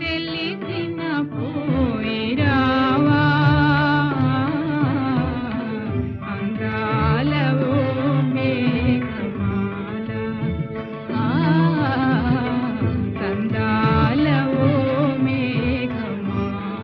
తెలిసిన పోయి